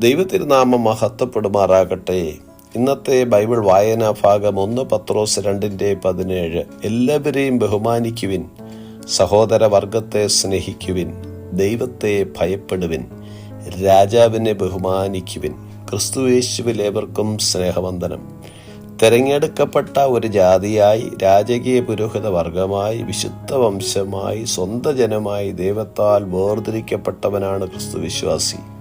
ദൈവത്തിരുനാമം മഹത്വപ്പെടുമാറാകട്ടെ. ഇന്നത്തെ ബൈബിൾ വായനാ ഭാഗം ഒന്ന് പത്രോസ് രണ്ടിന്റെ പതിനേഴ്. എല്ലാവരെയും ബഹുമാനിക്കുവിൻ. സഹോദര വർഗത്തെ സ്നേഹിക്കുവിൻ. ദൈവത്തെ ഭയപ്പെടുവിൻ. രാജാവിനെ ബഹുമാനിക്കുവിൻ. ക്രിസ്തുവേശുവിൽ ഏവർക്കും സ്നേഹവന്ദനം. തെരഞ്ഞെടുക്കപ്പെട്ട ഒരു ജാതിയായി രാജകീയ പുരോഹിത വർഗമായി വിശുദ്ധ വംശമായി സ്വന്ത ജനമായി ദൈവത്താൽ വേർതിരിക്കപ്പെട്ടവനാണ് ക്രിസ്തുവിശ്വാസി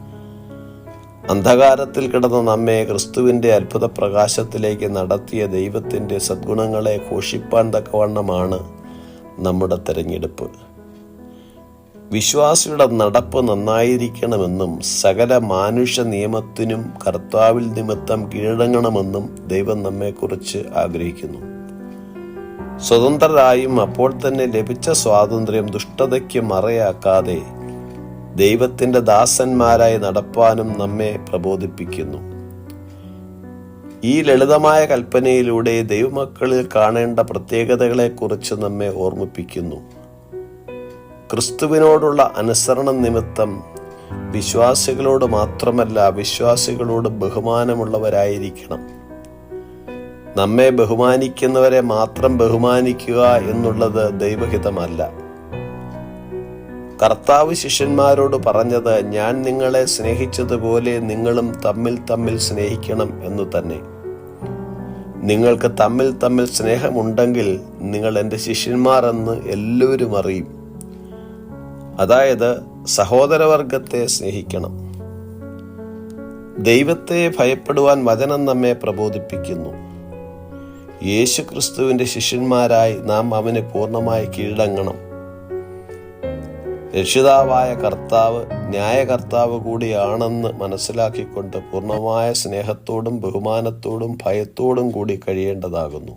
അന്ധകാരത്തിൽ കിടന്ന നമ്മെ ക്രിസ്തുവിന്റെ അത്ഭുത പ്രകാശത്തിലേക്ക് നടത്തിയ ദൈവത്തിന്റെ സദ്ഗുണങ്ങളെ ഘോഷിപ്പാൻ തക്കവണ്ണമാണ് നമ്മുടെ തെരഞ്ഞെടുപ്പ്. വിശ്വാസിയുടെ നടപ്പ് നന്നായിരിക്കണമെന്നും സകല മാനുഷ നിയമത്തിനും കർത്താവിൽ നിമിത്തം കീഴടങ്ങണമെന്നും ദൈവം നമ്മെക്കുറിച്ച് ആഗ്രഹിക്കുന്നു. സ്വതന്ത്രരായും അപ്പോൾ തന്നെ ലഭിച്ച സ്വാതന്ത്ര്യം ദുഷ്ടതയ്ക്ക് മറയാക്കാതെ ദൈവത്തിന്റെ ദാസന്മാരായി നടപ്പാനും നമ്മെ പ്രബോധിപ്പിക്കുന്നു. ഈ ലളിതമായ കൽപ്പനയിലൂടെ ദൈവമക്കളിൽ കാണേണ്ട പ്രത്യേകതകളെക്കുറിച്ച് നമ്മെ ഓർമ്മിപ്പിക്കുന്നു. ക്രിസ്തുവിനോടുള്ള അനുസരണം നിമിത്തം വിശ്വാസികളോട് മാത്രമല്ല വിശ്വാസികളോട് ബഹുമാനമുള്ളവരായിരിക്കണം. നമ്മെ ബഹുമാനിക്കുന്നവരെ മാത്രം ബഹുമാനിക്കുക എന്നുള്ളത് ദൈവഹിതമല്ല. കർത്താവ് ശിഷ്യന്മാരോട് പറഞ്ഞത് ഞാൻ നിങ്ങളെ സ്നേഹിച്ചതുപോലെ നിങ്ങളും തമ്മിൽ തമ്മിൽ സ്നേഹിക്കണം എന്നു തന്നെ. നിങ്ങൾക്ക് തമ്മിൽ തമ്മിൽ സ്നേഹമുണ്ടെങ്കിൽ നിങ്ങൾ എന്റെ ശിഷ്യന്മാരെന്ന് എല്ലാവരും അറിയും. അതായത് സഹോദരവർഗത്തെ സ്നേഹിക്കണം. ദൈവത്തെ ഭയപ്പെടുവാൻ വചനം നമ്മെ പ്രബോധിപ്പിക്കുന്നു. യേശുക്രിസ്തുവിന്റെ ശിഷ്യന്മാരായി നാം അവന് പൂർണമായി കീഴടങ്ങണം. രക്ഷിതാവായ കർത്താവ് ന്യായകർത്താവ് കൂടിയാണെന്ന് മനസ്സിലാക്കിക്കൊണ്ട് പൂർണമായ സ്നേഹത്തോടും ബഹുമാനത്തോടും ഭയത്തോടും കൂടി കഴിയേണ്ടതാകുന്നു.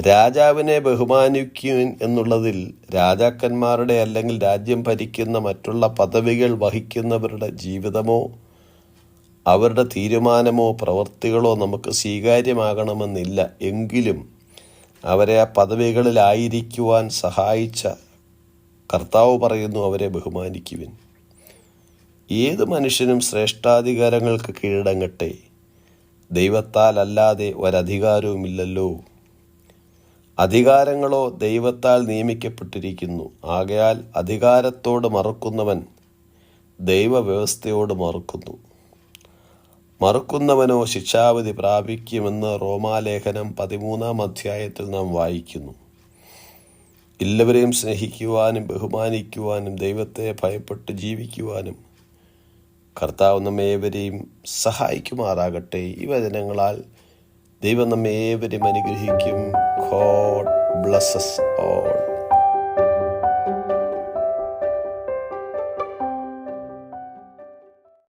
രാജാവിനെ ബഹുമാനിക്കും എന്നുള്ളതിൽ രാജാക്കന്മാരുടെ അല്ലെങ്കിൽ രാജ്യം ഭരിക്കുന്ന മറ്റുള്ള പദവികൾ വഹിക്കുന്നവരുടെ ജീവിതമോ അവരുടെ തീരുമാനമോ പ്രവൃത്തികളോ നമുക്ക് സ്വീകാര്യമാകണമെന്നില്ല. എങ്കിലും അവരെ ആ പദവികളിലായിരിക്കുവാൻ സഹായിച്ച കർത്താവ് പറയുന്നു അവരെ ബഹുമാനിക്കുവിൻ. ഏത് മനുഷ്യനും ശ്രേഷ്ഠാധികാരങ്ങൾക്ക് കീഴടങ്ങട്ടെ? ദൈവത്താൽ അല്ലാതെ ഒരധികാരവുമില്ലല്ലോ. അധികാരങ്ങളോ ദൈവത്താൽ നിയമിക്കപ്പെട്ടിരിക്കുന്നു. ആകയാൽ അധികാരത്തോട് മറുക്കുന്നവൻ ദൈവവ്യവസ്ഥയോട് മറുക്കുന്നു. മറുക്കുന്നവനോ ശിക്ഷാവിധി പ്രാപിക്കുമെന്ന് റോമാലേഖനം പതിമൂന്നാം അധ്യായത്തിൽ നാം വായിക്കുന്നു. എല്ലാവരെയും സ്നേഹിക്കുവാനും ബഹുമാനിക്കുവാനും ദൈവത്തെ ഭയപ്പെട്ട് ജീവിക്കുവാനും കർത്താവ് നമ്മേവരെയും സഹായിക്കുമാറാകട്ടെ. ഈ വചനങ്ങളാൽ ദൈവം നമ്മേവരെയും അനുഗ്രഹിക്കും. God blesses all